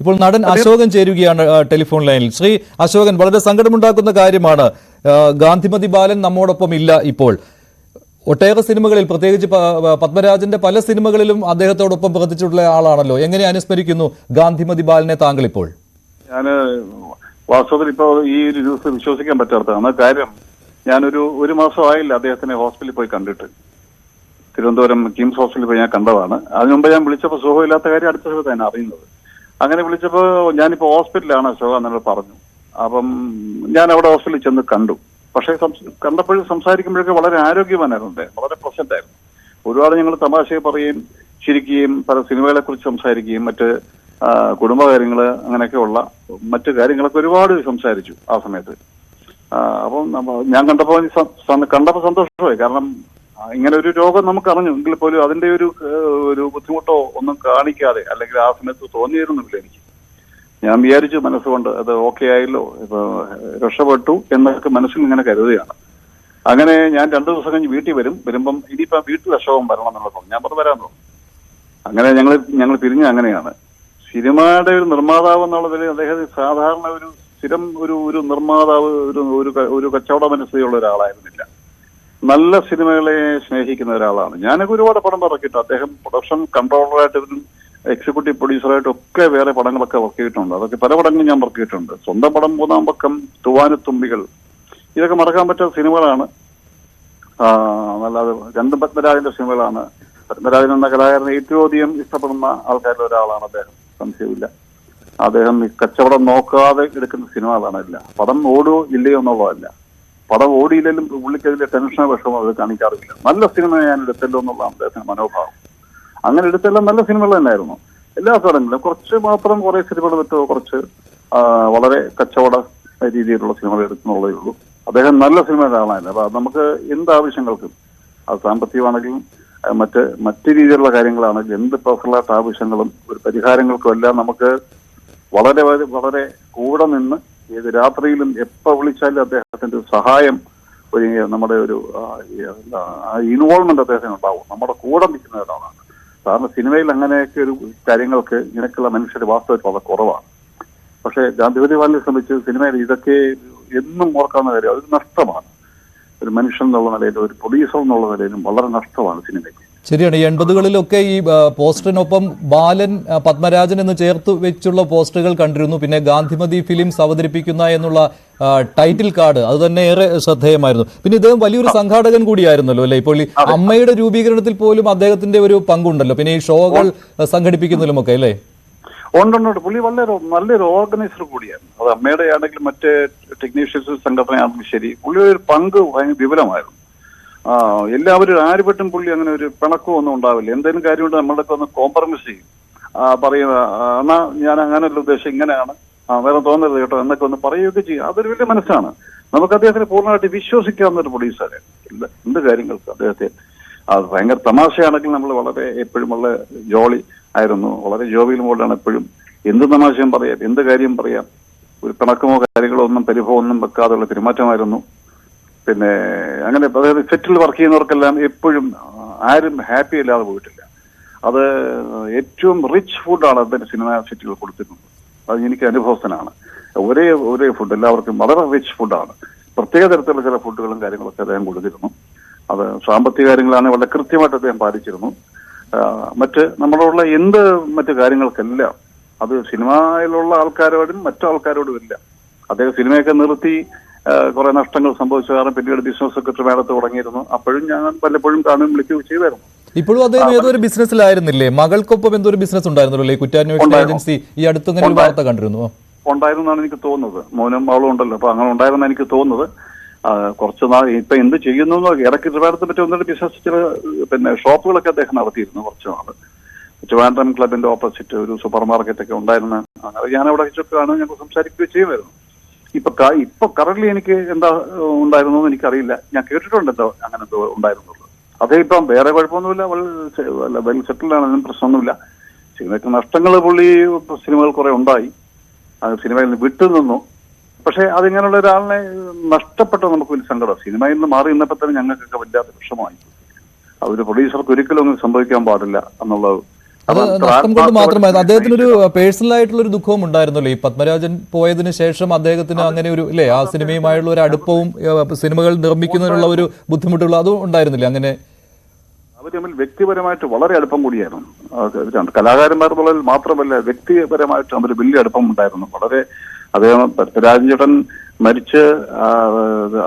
ഇപ്പോൾ നടൻ അശോകൻ ചേരുകയാണ് ടെലിഫോൺ ലൈനിൽ. ശ്രീ അശോകൻ വളരെ സങ്കടമുണ്ടാക്കുന്ന കാര്യമാണ്. ഗാന്ധിമതി ബാലൻ നമ്മോടൊപ്പം ഇല്ല ഇപ്പോൾ. ഒട്ടേറെ സിനിമകളിൽ പ്രത്യേകിച്ച് പത്മരാജന്റെ പല സിനിമകളിലും അദ്ദേഹത്തോടൊപ്പം പ്രവർത്തിച്ചിട്ടുള്ള ആളാണല്ലോ. എങ്ങനെ അനുസ്മരിക്കുന്നു ഗാന്ധിമതി ബാലനെ താങ്കൾ ഇപ്പോൾ ഞാൻ വാസ്തവത്തിൽ ഇപ്പോ ഈ ഒരു ന്യൂസ് വിശ്വസിക്കാൻ പറ്റാത്തതാണ്. കാര്യം ഞാനൊരു ഒരു മാസമായില്ല അദ്ദേഹത്തിനെ ഹോസ്പിറ്റലിൽ പോയി കണ്ടിട്ട്. തിരുവനന്തപുരം കിംസ് ഹോസ്പിറ്റലിൽ പോയി ഞാൻ കണ്ടതാണ്. അതിനു മുമ്പ് ഞാൻ വിളിച്ചപ്പോൾ സുഖമില്ലാത്ത കാര്യം അടുത്ത സമയത്ത് തന്നെ അറിയുന്നത്. അങ്ങനെ വിളിച്ചപ്പോൾ ഞാനിപ്പോ ഹോസ്പിറ്റലിലാണ് അശോക എന്നോട് പറഞ്ഞു. അപ്പം ഞാൻ അവിടെ ഹോസ്പിറ്റലിൽ ചെന്ന് കണ്ടു. പക്ഷേ കണ്ടപ്പോഴും സംസാരിക്കുമ്പോഴൊക്കെ വളരെ ആരോഗ്യവാനായിരുന്നു വളരെ പ്രസന്റ് ആയിരുന്നു. ഒരുപാട് ഞങ്ങൾ തമാശ പറയുകയും ചിരിക്കുകയും പല സിനിമകളെ കുറിച്ച് സംസാരിക്കുകയും മറ്റ് ആ, അങ്ങനെയൊക്കെ ഉള്ള മറ്റു കാര്യങ്ങളൊക്കെ ഒരുപാട് സംസാരിച്ചു ആ സമയത്ത്. അപ്പം ഞാൻ കണ്ടപ്പോൾ കണ്ടപ്പോൾ സന്തോഷമായി. കാരണം ഇങ്ങനെ ഒരു രോഗം നമുക്ക് അറിഞ്ഞു എങ്കിൽ പോലും അതിന്റെ ഒരു ഒരു ബുദ്ധിമുട്ടോ ഒന്നും കാണിക്കാതെ അല്ലെങ്കിൽ ആ സമയത്ത് തോന്നിയിരുന്നില്ല എനിക്ക്. ഞാൻ വിചാരിച്ചു മനസ്സുകൊണ്ട് അത് ഓക്കെ ആയല്ലോ ഇപ്പൊ രക്ഷപ്പെട്ടു എന്നൊക്കെ മനസ്സിൽ ഇങ്ങനെ കരുതുകയാണ്. അങ്ങനെ ഞാൻ രണ്ടു ദിവസം കഴിഞ്ഞ് വീട്ടിൽ വരും. വരുമ്പം ഇനിയിപ്പം വീട്ടിൽ അശോകം വരണം എന്നുള്ള പറഞ്ഞു ഞാൻ പറഞ്ഞു വരാൻ തോന്നും. അങ്ങനെ ഞങ്ങൾ ഞങ്ങൾ പിരിഞ്ഞ അങ്ങനെയാണ്. സിനിമയുടെ ഒരു നിർമ്മാതാവ് എന്നുള്ളതിൽ അദ്ദേഹം സാധാരണ ഒരു സ്ഥിരം ഒരു ഒരു നിർമ്മാതാവ് ഒരു ഒരു ഒരു കച്ചവട മനസ്സിലുള്ള ഒരാളായിരുന്നില്ല. നല്ല സിനിമകളെ സ്നേഹിക്കുന്ന ഒരാളാണ്. ഞാനൊക്കെ ഒരുപാട് പടം പറക്കിയിട്ട് അദ്ദേഹം പ്രൊഡക്ഷൻ കൺട്രോളറായിട്ടും എക്സിക്യൂട്ടീവ് പ്രൊഡ്യൂസറായിട്ടും ഒക്കെ വേറെ പടങ്ങളൊക്കെ വർക്ക് ചെയ്തിട്ടുണ്ട്. അതൊക്കെ പല പടങ്ങളും ഞാൻ വർക്ക് ചെയ്തിട്ടുണ്ട്. സ്വന്തം പടം മൂന്നാം പക്കം തുവാനത്തുമ്പികൾ ഇതൊക്കെ മറക്കാൻ പറ്റാത്ത സിനിമകളാണ്. അല്ലാതെ രണ്ടും പത്മരാജന്റെ സിനിമകളാണ്. പത്മരാജൻ എന്ന കലാകാരനെ ഏറ്റവും അധികം ഇഷ്ടപ്പെടുന്ന ആൾക്കാരിൽ ഒരാളാണ് അദ്ദേഹം. സംശയമില്ല. അദ്ദേഹം കച്ചവടം നോക്കാതെ എടുക്കുന്ന സിനിമകളാണ് എല്ലാം. പടം ഓടുകയോ ഇല്ലയോ എന്നുള്ളതല്ല. പടം ഓടിയില്ലെങ്കിലും പുള്ളിക്കതിലെ ടെൻഷനോ വിഷമോ അത് കാണിക്കാറില്ല. നല്ല സിനിമ ഞാൻ എടുത്തല്ലോ എന്നുള്ള അദ്ദേഹത്തിന്റെ മനോഭാവം. അങ്ങനെ എടുത്തെല്ലാം നല്ല സിനിമകൾ തന്നെയായിരുന്നു. എല്ലാ സ്ഥലങ്ങളിലും കുറച്ച് മാത്രം കുറെ സിനിമകൾ വിട്ടോ കുറച്ച് വളരെ കച്ചവട രീതിയിലുള്ള സിനിമകൾ എടുക്കുന്നുള്ളതേ ഉള്ളൂ. അദ്ദേഹം നല്ല സിനിമയുടെ ആളായിരുന്നു അപ്പൊ നമുക്ക് എന്ത് ആവശ്യങ്ങൾക്കും അത് സാമ്പത്തികമാണെങ്കിലും മറ്റ് മറ്റ് രീതിയിലുള്ള കാര്യങ്ങളാണെങ്കിലും എന്ത് പേഴ്സണലായിട്ട് ആവശ്യങ്ങളും ഒരു പരിഹാരങ്ങൾക്കും എല്ലാം നമുക്ക് വളരെ- വളരെ കൂടെ നിന്ന് ഏത് രാത്രിയിലും എപ്പോ വിളിച്ചാലും അദ്ദേഹത്തിന്റെ സഹായം ഒരു നമ്മുടെ ഒരു ഇൻവോൾവ്മെന്റ് അദ്ദേഹത്തിന് ഉണ്ടാവും. നമ്മുടെ കൂടെ നിൽക്കുന്ന ഒരാളാണ്. കാരണം സിനിമയിൽ അങ്ങനെയൊക്കെ ഒരു കാര്യങ്ങൾക്ക് ഇങ്ങനെയൊക്കെയുള്ള മനുഷ്യർ വാസ്തവത്തിൽ വളരെ കുറവാണ്. പക്ഷെ ഗാന്ധിപതി ബാലിനെ സംബന്ധിച്ച് സിനിമയിൽ ഇതൊക്കെ എന്നും ഓർക്കാവുന്ന കാര്യം അതൊരു നഷ്ടമാണ്. ഒരു മനുഷ്യൻ എന്നുള്ള നിലയിലും ഒരു പ്രൊഡ്യൂസർ എന്നുള്ള നിലയിലും വളരെ നഷ്ടമാണ് സിനിമയ്ക്ക്. ശരിയാണ് ഈ എൺപതുകളിലൊക്കെ ഈ പോസ്റ്ററിനൊപ്പം ബാലൻ പത്മരാജൻ എന്ന് ചേർത്ത് വെച്ചുള്ള പോസ്റ്ററുകൾ കണ്ടിരുന്നു. പിന്നെ ഗാന്ധിമതി ഫിലിംസ് അവതരിപ്പിക്കുന്ന എന്നുള്ള ടൈറ്റിൽ കാർഡ് അത് തന്നെ ഏറെ ശ്രദ്ധേയമായിരുന്നു. പിന്നെ ഇദ്ദേഹം വലിയൊരു സംഘാടകൻ കൂടിയായിരുന്നല്ലോ അല്ലെ? ഇപ്പോൾ ഈ അമ്മയുടെ രൂപീകരണത്തിൽ പോലും അദ്ദേഹത്തിന്റെ ഒരു പങ്കുണ്ടല്ലോ. പിന്നെ ഈ ഷോകൾ സംഘടിപ്പിക്കുന്നതിലും ഒക്കെ അല്ലേ? ഉണ്ടുണ്ട് പുള്ളി വളരെ നല്ലൊരു ഓർഗനൈസർ കൂടിയായിരുന്നു. അത് അമ്മയുടെ ആണെങ്കിലും മറ്റേ ടെക്നീഷ്യൻസ് സംഘടനയാണെങ്കിലും ശരി. പുള്ളി ഒരു പങ്ക് വിപുലമായിരുന്നു. ആ എല്ലാവരും ആരുപെട്ടും പുള്ളി അങ്ങനെ ഒരു പിണക്കവും ഒന്നും ഉണ്ടാവില്ല. എന്തെങ്കിലും കാര്യമുണ്ട് നമ്മളൊക്കെ ഒന്ന് കോംപ്രമൈസ് ചെയ്യും. പറയുക എന്നാ ഞാൻ അങ്ങനെയല്ല ഉദ്ദേശം ഇങ്ങനെയാണ്. ആ വേറെ തോന്നരുത് കേട്ടോ എന്നൊക്കെ ഒന്ന് പറയുകയൊക്കെ ചെയ്യും. അതൊരു വലിയ മനസ്സാണ്. നമുക്ക് അദ്ദേഹത്തിന് പൂർണമായിട്ട് വിശ്വസിക്കാവുന്ന ഒരു പ്രൊഡ്യൂസറെ എന്ത് കാര്യങ്ങൾക്ക് അദ്ദേഹത്തെ? അത് ഭയങ്കര തമാശയാണെങ്കിൽ നമ്മൾ വളരെ എപ്പോഴും വളരെ ജോളി ആയിരുന്നു. വളരെ ജോബിയിൽ മോഡാണ് എപ്പോഴും. എന്ത് തമാശയും പറയാം എന്ത് കാര്യം പറയാം. ഒരു പിണക്കമോ കാര്യങ്ങളോ ഒന്നും പരിഭവം ഒന്നും വെക്കാതെയുള്ള പെരുമാറ്റമായിരുന്നു. പിന്നെ അങ്ങനെ അതായത് സെറ്റിൽ വർക്ക് ചെയ്യുന്നവർക്കെല്ലാം എപ്പോഴും ആരും ഹാപ്പി അല്ലാതെ പോയിട്ടില്ല. അത് ഏറ്റവും റിച്ച് ഫുഡാണ് അതിന്റെ സിനിമ സെറ്റുകൾ കൊടുത്തിരുന്നത്. അത് എനിക്ക് അനുഭവസ്ഥനാണ്. ഒരേ ഒരേ ഫുഡ് എല്ലാവർക്കും വളരെ റിച്ച് ഫുഡാണ് പ്രത്യേക തരത്തിലുള്ള ചില ഫുഡുകളും കാര്യങ്ങളൊക്കെ അദ്ദേഹം കൊടുത്തിരുന്നു. അത് സാമ്പത്തിക കാര്യങ്ങളാണ് വളരെ കൃത്യമായിട്ട് അദ്ദേഹം പാലിച്ചിരുന്നു. മറ്റ് നമ്മളോടുള്ള എന്ത് മറ്റ് കാര്യങ്ങൾക്കെല്ലാം അത് സിനിമയിലുള്ള ആൾക്കാരോടും മറ്റു ആൾക്കാരോടും ഇല്ല. അദ്ദേഹം സിനിമയൊക്കെ നിർത്തി കുറെ നഷ്ടങ്ങൾ സംഭവിച്ച കാരണം പിന്നീട് ബിസിനസ് സെക്രട്ടറി മേഡത്ത് തുടങ്ങിയിരുന്നു. അപ്പോഴും ഞാൻ പലപ്പോഴും കാണുകയും വിളിക്കുകയും ചെയ്തായിരുന്നു. ഇപ്പോഴും അദ്ദേഹം ഏതൊരു ബിസിനസ്സിലായിരുന്നില്ലേ? മകൾക്കൊപ്പം എന്തോ ഒരു ബിസിനസ് ഉണ്ടായിരുന്നല്ലോ കുറ്റാന്വേഷണ ഏജൻസി ഈ അടുത്തങ്ങനെ ഒരു വാർത്ത കണ്ടിരുന്നു. ഉണ്ടായിരുന്നാണ് എനിക്ക് തോന്നുന്നത്. മോനും അവളും ഉണ്ടല്ലോ. അപ്പൊ അങ്ങനെ ഉണ്ടായിരുന്ന എനിക്ക് തോന്നുന്നത്. കുറച്ച് നാൾ ഇപ്പൊ എന്ത് ചെയ്യുന്നു ഇടയ്ക്ക് ട്രിവാൻഡ്രത്തെ പറ്റി ഒന്നിട്ട് ബിസിനസ് ചില പിന്നെ ഷോപ്പുകളൊക്കെ അദ്ദേഹം നടത്തിയിരുന്നു കുറച്ച് നാൾ. ട്രിവാൻഡ്രം ക്ലബിന്റെ ഓപ്പോസിറ്റ് ഒരു സൂപ്പർ മാർക്കറ്റ് ഒക്കെ ഉണ്ടായിരുന്നു അങ്ങനെ ഞാൻ അവിടെ വെച്ചൊക്കെയാണ് ഞങ്ങൾ സംസാരിക്കുകയും ചെയ്യുമായിരുന്നു. ഇപ്പൊ ഇപ്പൊ കറന്റ് എനിക്ക് എന്താ ഉണ്ടായിരുന്നു എന്ന് എനിക്കറിയില്ല. ഞാൻ കേട്ടിട്ടുണ്ട് എന്തോ അങ്ങനെ എന്തോ ഉണ്ടായിരുന്നുള്ളൂ അതേ ഇപ്പം വേറെ കുഴപ്പമൊന്നുമില്ല. വെൽ വെൽ ആണ്. അതിന് പ്രശ്നമൊന്നുമില്ല. സിനിമയ്ക്ക് നഷ്ടങ്ങൾ പുള്ളി സിനിമകൾ കുറെ ഉണ്ടായി. അത് സിനിമയിൽ നിന്ന് വിട്ടു നിന്നു. പക്ഷെ അതിങ്ങനെയുള്ള ഒരാളിനെ നഷ്ടപ്പെട്ട നമുക്ക് വലിയ സങ്കടം. സിനിമയിൽ നിന്ന് മാറി നിന്നപ്പോൾ തന്നെ ഞങ്ങൾക്കൊക്കെ വല്ലാത്ത വിഷമമായി അതൊരു പ്രൊഡ്യൂസർക്ക് ഒരിക്കലും ഒന്നും സംഭവിക്കാൻ പാടില്ല എന്നുള്ള അത് നഷ്ടം കൊണ്ട് മാത്രമായിരുന്നു അദ്ദേഹത്തിന് ഒരു പേഴ്സണൽ ആയിട്ടുള്ള ഒരു ദുഃഖവും ഉണ്ടായിരുന്നല്ലോ ഈ പത്മരാജൻ പോയതിനു ശേഷം അദ്ദേഹത്തിന് അങ്ങനെ ഒരു ഇല്ലേ ആ സിനിമയുമായുള്ള ഒരു അടുപ്പവും സിനിമകൾ നിർമ്മിക്കുന്നതിനുള്ള ഒരു ബുദ്ധിമുട്ടുള്ള അതും ഉണ്ടായിരുന്നില്ല അങ്ങനെ? അവർ തമ്മിൽ വ്യക്തിപരമായിട്ട് വളരെ അടുപ്പം കൂടിയായിരുന്നു. കലാകാരന്മാർ എന്നുള്ളതിൽ മാത്രമല്ല വ്യക്തിപരമായിട്ട് അവർ വലിയ അടുപ്പം ഉണ്ടായിരുന്നു. വളരെ അദ്ദേഹം പത്മരാജൻ മരിച്ച്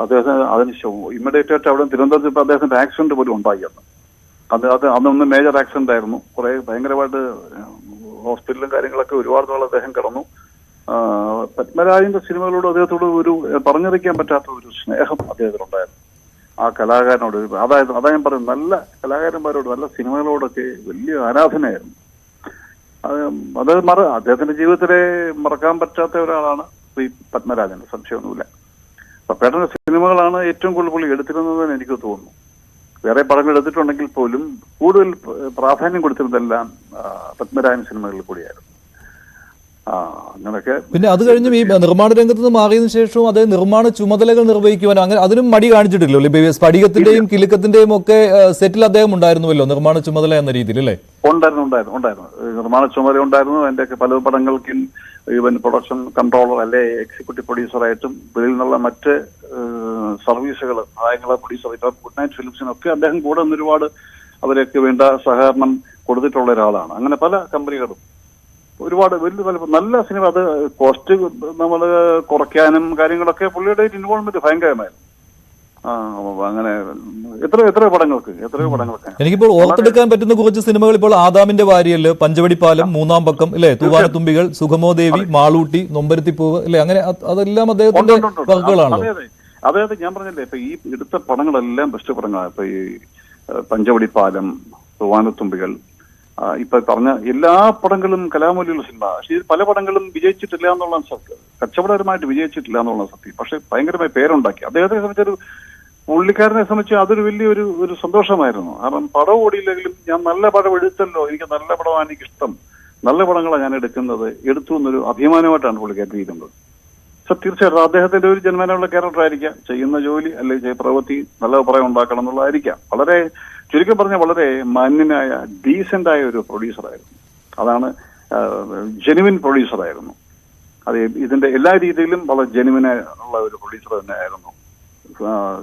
അദ്ദേഹം അതിന് ഇമ്മീഡിയറ്റ് ആയിട്ട് അവിടെ തിരുവനന്തപുരത്ത് അദ്ദേഹത്തിന്റെ ആക്സിഡന്റ് പോലും ഉണ്ടായി അന്ന്. അത് അത് അന്നൊന്ന് മേജർ ആക്സിഡന്റ് ആയിരുന്നു. കുറെ ഭയങ്കരമായിട്ട് ഹോസ്പിറ്റലും കാര്യങ്ങളൊക്കെ ഒരുപാട് നാൾ അദ്ദേഹം കിടന്നു. പത്മരാജന്റെ സിനിമകളോട് അദ്ദേഹത്തോട് ഒരു പറഞ്ഞറിയിക്കാൻ പറ്റാത്ത ഒരു സ്നേഹം അദ്ദേഹത്തിനുണ്ടായിരുന്നു. ആ കലാകാരനോട് അതായത് അതാ ഞാൻ പറയുന്നത് നല്ല കലാകാരന്മാരോട് നല്ല സിനിമകളോടൊക്കെ വലിയ ആരാധനയായിരുന്നു. അത് അത് മറ അദ്ദേഹത്തിന്റെ ജീവിതത്തിലെ മറക്കാൻ പറ്റാത്ത ഒരാളാണ് ശ്രീ പത്മരാജൻ സംശയമൊന്നുമില്ല. പപ്പേട്ടന്റെ സിനിമകളാണ് ഏറ്റവും കൂടുതൽ പുള്ളി എടുത്തിരുന്നതെന്ന് എനിക്ക് തോന്നുന്നു. വേറെ പടങ്ങൾ എടുത്തിട്ടുണ്ടെങ്കിൽ പോലും കൂടുതൽ പ്രാധാന്യം കൊടുത്തിരുന്നതെല്ലാം പത്മരായൻ പത്മരാജൻ സിനിമകളിൽ കൂടിയായിരുന്നു. അങ്ങനെയൊക്കെ പിന്നെ അത് കഴിഞ്ഞും ഈ നിർമ്മാണ രംഗത്ത് നിന്ന് മാറിയതിനു ശേഷവും അതേ നിർമ്മാണ ചുമതലകൾ നിർവഹിക്കുവാൻ അങ്ങനെ അതിനും മടി കാണിച്ചിട്ടില്ലല്ലോ സ്ഫടികത്തിന്റെയും കിലുക്കത്തിന്റെയും ഒക്കെ സെറ്റിൽ അദ്ദേഹം ഉണ്ടായിരുന്നുവല്ലോ നിർമ്മാണ ചുമതല എന്ന രീതിയിൽ അല്ലേ? ഉണ്ടായിരുന്നു ഉണ്ടായിരുന്നു ഉണ്ടായിരുന്നു. നിർമ്മാണ ചുമതല ഉണ്ടായിരുന്നു. അതിന്റെയൊക്കെ പല പടങ്ങൾക്കും ഈവൻ പ്രൊഡക്ഷൻ കൺട്രോളർ അല്ലെ എക്സിക്യൂട്ടീവ് പ്രൊഡ്യൂസറായിട്ടും വെളിയിൽ നിന്നുള്ള മറ്റ് സർവീസുകൾ സഹായങ്ങളെ പ്രൊഡ്യൂസർ ഇപ്പൊ ഗുഡ് നൈറ്റ് ഫിലിംസിനൊക്കെ അദ്ദേഹം കൂടെ ഒരുപാട് അവരൊക്കെ വേണ്ട സഹകരണം കൊടുത്തിട്ടുള്ള ഒരാളാണ്. അങ്ങനെ പല കമ്പനികളും. ഒരുപാട് വലിയ നല്ല നല്ല സിനിമ. അത് കോസ്റ്റ് നമ്മൾ കുറയ്ക്കാനും കാര്യങ്ങളൊക്കെ പുള്ളിയുടെ ഇൻവോൾവ്മെന്റ് ഭയങ്കരമായിരുന്നു. അങ്ങനെ എത്ര എത്ര പടങ്ങൾക്ക് എത്രയോ പടങ്ങൾക്ക്. എനിക്കിപ്പോൾ ഓർത്തെടുക്കാൻ പറ്റുന്ന കുറച്ച് സിനിമകൾ ഇപ്പോൾ ആദാമിന്റെ വാരിയൽ പഞ്ചവടിപ്പാലം മൂന്നാം പക്കം അല്ലെ തൂവാനത്തുമ്പികൾ സുഖമോദേവി മാളൂട്ടി നൊമ്പരത്തിപ്പൂവ് അല്ലെ അങ്ങനെ അതെല്ലാം അദ്ദേഹത്തിന്റെ ഉണ്ട്. അതെ അതെ. ഞാൻ പറഞ്ഞില്ലേ ഇപ്പൊ ഈ എടുത്ത പടങ്ങളെല്ലാം ബെസ്റ്റ് പടങ്ങളാണ്. ഇപ്പൊ ഈ പഞ്ചവടിപ്പാലം തൂവാനത്തുമ്പികൾ ഇപ്പൊ പറഞ്ഞ എല്ലാ പടങ്ങളും കലാമൂല്യമുള്ള സിനിമ പക്ഷേ ഇത് പല പടങ്ങളും വിജയിച്ചിട്ടില്ല എന്നുള്ള സത്യം. കച്ചവടപരമായിട്ട് വിജയിച്ചിട്ടില്ല എന്നുള്ള സത്യം. പക്ഷെ ഭയങ്കരമായി പേരുണ്ടാക്കി. അദ്ദേഹത്തെ സംബന്ധിച്ചൊരു പുള്ളിക്കാരനെ സംബന്ധിച്ച് അതൊരു വലിയൊരു ഒരു സന്തോഷമായിരുന്നു. കാരണം പടം ഓടിയില്ലെങ്കിലും ഞാൻ നല്ല പടം എടുത്തല്ലോ. എനിക്ക് നല്ല പടമാണ് എനിക്ക് ഇഷ്ടം നല്ല പടങ്ങളാണ് ഞാൻ എടുക്കുന്നത്. എടുത്തു എന്നൊരു അഭിമാനമായിട്ടാണ് പുള്ളിക്കാരൻ ഇരിക്കുന്നത് സോ തീർച്ചയായിട്ടും അദ്ദേഹത്തിന്റെ ഒരു ജന്മനുള്ള ക്യാരക്ടർ ആയിരിക്കാം ചെയ്യുന്ന ജോലി അല്ലെങ്കിൽ പ്രവൃത്തി നല്ല അഭിപ്രായം ഉണ്ടാക്കണം എന്നുള്ളതായിരിക്കാം. വളരെ ചുരുക്കം പറഞ്ഞാൽ വളരെ മാന്യനായ ഡീസെന്റ് ആയ ഒരു പ്രൊഡ്യൂസറായിരുന്നു. അതാണ് ജെനുവിൻ പ്രൊഡ്യൂസറായിരുന്നു. അത് ഇതിന്റെ എല്ലാ രീതിയിലും വളരെ ജെനുവിനായ ഉള്ള ഒരു പ്രൊഡ്യൂസർ തന്നെയായിരുന്നു. ആ,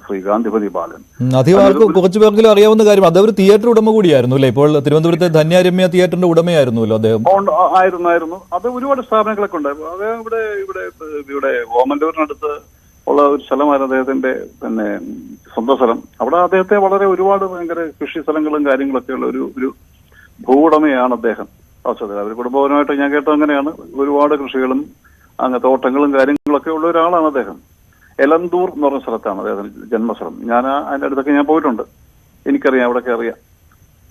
ശ്രീ പ്രതിപാലൻ അധികം കുറച്ചു പേർക്കെങ്കിലും അറിയാവുന്ന കാര്യം അദ്ദേഹം ഒരു തിയേറ്റർ ഉടമ കൂടിയായിരുന്നു അല്ലേ? ഇപ്പോൾ തിരുവനന്തപുരത്തെ ധന്യാരമ്യ തിയേറ്ററിന്റെ ഉടമയായിരുന്നല്ലോ അദ്ദേഹം. ആയിരുന്നായിരുന്നു ആയിരുന്നു ആയിരുന്നു. അത് ഒരുപാട് സ്ഥാപനങ്ങളൊക്കെ ഉണ്ട്. അദ്ദേഹം ഇവിടെ ഇവിടെ ഇവിടെ ഓമന്റൂരിനടുത്ത് ഉള്ള ഒരു സ്ഥലമായിരുന്നു അദ്ദേഹത്തിന്റെ പിന്നെ സ്വന്തം സ്ഥലം. അവിടെ അദ്ദേഹത്തെ വളരെ ഒരുപാട് ഭയങ്കര കൃഷി സ്ഥലങ്ങളും കാര്യങ്ങളൊക്കെ ഉള്ള ഒരു ഒരു ഭൂവുടമയാണ് അദ്ദേഹം. അവർ കുടുംബപരമായിട്ട് ഞാൻ കേട്ടത് അങ്ങനെയാണ്. ഒരുപാട് കൃഷികളും അങ്ങ് തോട്ടങ്ങളും കാര്യങ്ങളൊക്കെ ഉള്ള ഒരാളാണ് അദ്ദേഹം. എലന്തൂർ എന്ന് പറഞ്ഞ സ്ഥലത്താണ് അദ്ദേഹത്തിന്റെ ജന്മസ്ഥലം. ഞാൻ അതിന്റെ അതിന്റെ അടുത്തൊക്കെ ഞാൻ പോയിട്ടുണ്ട്. എനിക്കറിയാം അവിടെയൊക്കെ അറിയാം.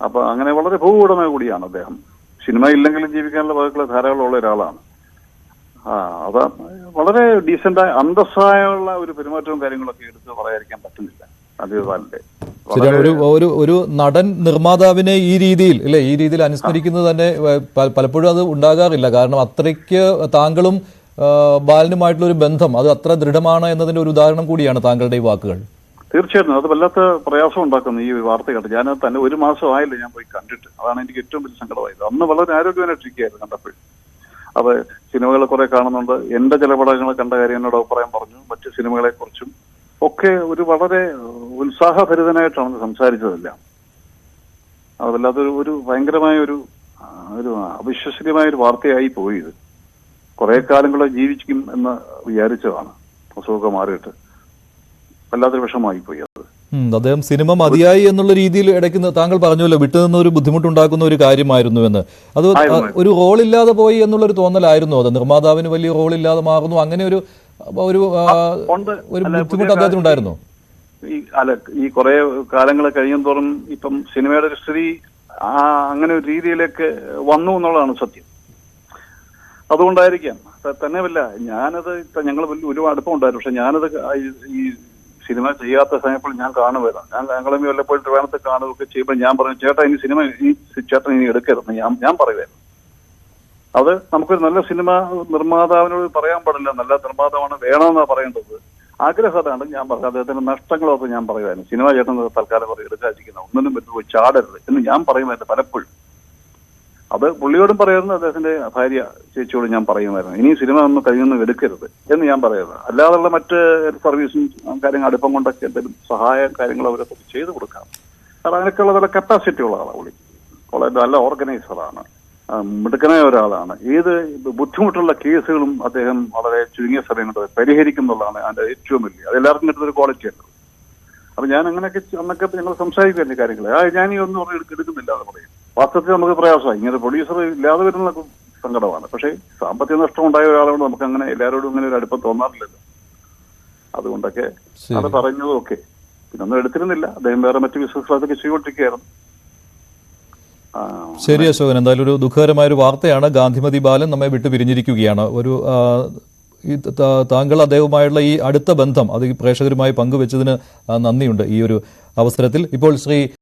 അപ്പൊ അങ്ങനെ വളരെ ഭൂവുടമ കൂടിയാണ് അദ്ദേഹം. സിനിമ ഇല്ലെങ്കിലും ജീവിക്കാനുള്ള വകുകൾ ധാരാളമുള്ള ഒരാളാണ്. ആ അത് വളരെ ഡീസെന്റായ അന്തസ്സായുള്ള ഒരു പെരുമാറ്റവും കാര്യങ്ങളൊക്കെ എടുത്ത് പറയാതിരിക്കാൻ പറ്റുന്നില്ല. അജയപാലിന്റെ ഒരു ഒരു ഒരു നടൻ നിർമ്മാതാവിനെ ഈ രീതിയിൽ അല്ലെ ഈ രീതിയിൽ അനുസ്മരിക്കുന്നത് തന്നെ പലപ്പോഴും അത് ഉണ്ടാകാറില്ല. കാരണം അത്രയ്ക്ക് താങ്കളും ബാലനുമായിട്ടുള്ള ഒരു ബന്ധം അത് അത്ര ദൃഢമാണ് എന്നതിന്റെ ഒരു ഉദാഹരണം കൂടിയാണ് താങ്കളുടെ ഈ വാക്കുകൾ. തീർച്ചയായിട്ടും. അത് വല്ലാത്ത പ്രയാസം ഉണ്ടാക്കുന്നു ഈ വാർത്ത കേട്ട്. ഞാൻ തന്നെ ഒരു മാസം ആയില്ല ഞാൻ പോയി കണ്ടിട്ട്. അതാണ് എനിക്ക് ഏറ്റവും വലിയ സങ്കടമായത്. അന്ന് വളരെ ആരോഗ്യമായിട്ടിരിക്കുകയായിരുന്നു കണ്ടപ്പോൾ. അത് സിനിമകൾ കുറെ കാണുന്നുണ്ട്. എന്റെ ചില പടങ്ങൾ കണ്ട കാര്യം എന്നോട് അഭിപ്രായം പറഞ്ഞു. മറ്റു സിനിമകളെ കുറിച്ചും ഒക്കെ ഒരു വളരെ ഉത്സാഹഭരിതനായിട്ടാണ് സംസാരിച്ചതെല്ലാം. അത് ഒരു ഭയങ്കരമായ ഒരു ഒരു അവിശ്വസനീയമായ ഒരു വാർത്തയായി പോയി ഇത്. കുറെ കാലം കൂടെ ജീവിക്കും എന്ന് വിചാരിച്ചതാണ്. അസുഖമൊക്കെ മാറിയിട്ട്. വല്ലാത്തൊരു വിഷമമായി പോയി അത് അദ്ദേഹം സിനിമ മതിയായി എന്നുള്ള രീതിയിൽ ഇടയ്ക്ക് താങ്കൾ പറഞ്ഞല്ലോ വിട്ടുനിന്ന ഒരു ബുദ്ധിമുട്ടുണ്ടാക്കുന്ന ഒരു കാര്യമായിരുന്നു എന്ന്. അത് ഒരു റോൾ ഇല്ലാതെ പോയി എന്നുള്ളൊരു തോന്നലായിരുന്നു അത്. നിർമ്മാതാവിന് വലിയ റോൾ ഇല്ലാതെ മാറുന്നു. അങ്ങനെ ഒരു ഒരു ഒരു ബുദ്ധിമുട്ട് അദ്ദേഹത്തിന് ഉണ്ടായിരുന്നു? ഈ അല്ല ഈ കുറെ കാലങ്ങൾ കഴിയുമോറും ഇപ്പം സിനിമയുടെ ഒരു സ്ഥിതി ആ അങ്ങനെ ഒരു രീതിയിലേക്ക് വന്നു എന്നുള്ളതാണ് സത്യം. അതുകൊണ്ടായിരിക്കാം. തന്നെ തന്നെയല്ല ഞാനത് ഞങ്ങൾ ഒരുപാട് അടുപ്പമുണ്ടായിരുന്നു പക്ഷെ ഞാനത് ഈ- സിനിമ ചെയ്യാത്ത സമയപ്പോൾ ഞാൻ കാണുമായിരുന്നു. ഞാൻ ഞങ്ങളും വല്ലപ്പോഴും ട്രിവാണത്ത് കാണുകയൊക്കെ ചെയ്യുമ്പോൾ ഞാൻ പറഞ്ഞു ചേട്ടാ ഇനി സിനിമ ഈ ചേട്ടൻ ഇനി എടുക്കരുത്. ഞാൻ ഞാൻ പറയുമായിരുന്നു. അത് നമുക്കൊരു നല്ല സിനിമ നിർമ്മാതാവിനോട് പറയാൻ പാടില്ല. നല്ല നിർമ്മാതാവാണ് വേണമെന്നാണ് പറയേണ്ടത്. ആഗ്രഹം അതാണ് ഞാൻ പറഞ്ഞത് അദ്ദേഹത്തിന്റെ നഷ്ടങ്ങളൊക്കെ ഞാൻ പറയുമായിരുന്നു. സിനിമ ചേട്ടൻ തൽക്കാലം പറയും എടുക്കാതിരിക്കുന്ന ഒന്നിനും പറ്റി ചാടരുത് എന്ന് ഞാൻ പറയുമായിരുന്നു പലപ്പോഴും. അത് പുള്ളിയോടും പറയുന്നു അദ്ദേഹത്തിന്റെ ഭാര്യ ചേച്ചിയോട് ഞാൻ പറയുമായിരുന്നു ഇനി സിനിമ ഒന്നും കഴിയുന്ന എടുക്കരുത് എന്ന് ഞാൻ പറയുന്നത് അല്ലാതെയുള്ള മറ്റ് സർവീസും കാര്യങ്ങൾ അടുപ്പം കൊണ്ടൊക്കെ എന്തെങ്കിലും സഹായ കാര്യങ്ങൾ അവരൊക്കെ ചെയ്തു കൊടുക്കാം കാരണം അതിനൊക്കെയുള്ള നല്ല കപ്പാസിറ്റി ഉള്ള ആളാണ് പുള്ളി. വളരെ നല്ല ഓർഗനൈസറാണ് മിടുക്കനായ ഒരാളാണ്. ഏത് ബുദ്ധിമുട്ടുള്ള കേസുകളും അദ്ദേഹം വളരെ ചുരുങ്ങിയ സമയം കൊണ്ട് പരിഹരിക്കുന്നുള്ളതാണ് അതിന്റെ ഏറ്റവും വലിയ അത് എല്ലാവർക്കും കിട്ടുന്ന ഒരു ക്വാളിറ്റി അല്ല. അപ്പൊ ഞാൻ അങ്ങനെയൊക്കെ അന്നൊക്കെ ഞങ്ങൾ സംസാരിക്കുമായിരുന്നു ഈ കാര്യങ്ങൾ ആ ഞാൻ ഈ ഒന്നും എടുക്കുന്നില്ല എന്ന് പറയും വാസ്തവത്തിൽ നമുക്ക് പ്രയാസമായി. ഇങ്ങനെ പ്രൊഡ്യൂസർ ഇല്ലാതെ വരുന്ന സങ്കടമാണ്. പക്ഷേ സാമ്പത്തിക നഷ്ടം ഉണ്ടായ ഒരാളോട് നമുക്ക് അങ്ങനെ എല്ലാവരോടും ഇങ്ങനെ ഒരു അടുപ്പം തോന്നാറില്ലല്ലോ. അതുകൊണ്ടൊക്കെ. അത് പറഞ്ഞതും ഒക്കെ പിന്നെ ഒന്നും എടുത്തിരുന്നില്ല. അദ്ദേഹം വേറെ മറ്റു ബിസിനസ് ക്ലാസ്സൊക്കെ ചെയ്തുകൊണ്ടിരിക്കുകയായിരുന്നു ശരി അശോകൻ. എന്തായാലും ഒരു ദുഃഖകരമായ ഒരു വാർത്തയാണ്. ഗാന്ധിമതി ബാലൻ നമ്മെ വിട്ടു പിരിഞ്ഞിരിക്കുകയാണ് ഒരു ഈ താങ്കൾ അദ്ദേഹവുമായുള്ള ഈ അടുത്ത ബന്ധം അത് പ്രേക്ഷകരുമായി പങ്കുവെച്ചതിന് നന്ദിയുണ്ട് ഈ ഒരു അവസരത്തിൽ. ഇപ്പോൾ ശ്രീ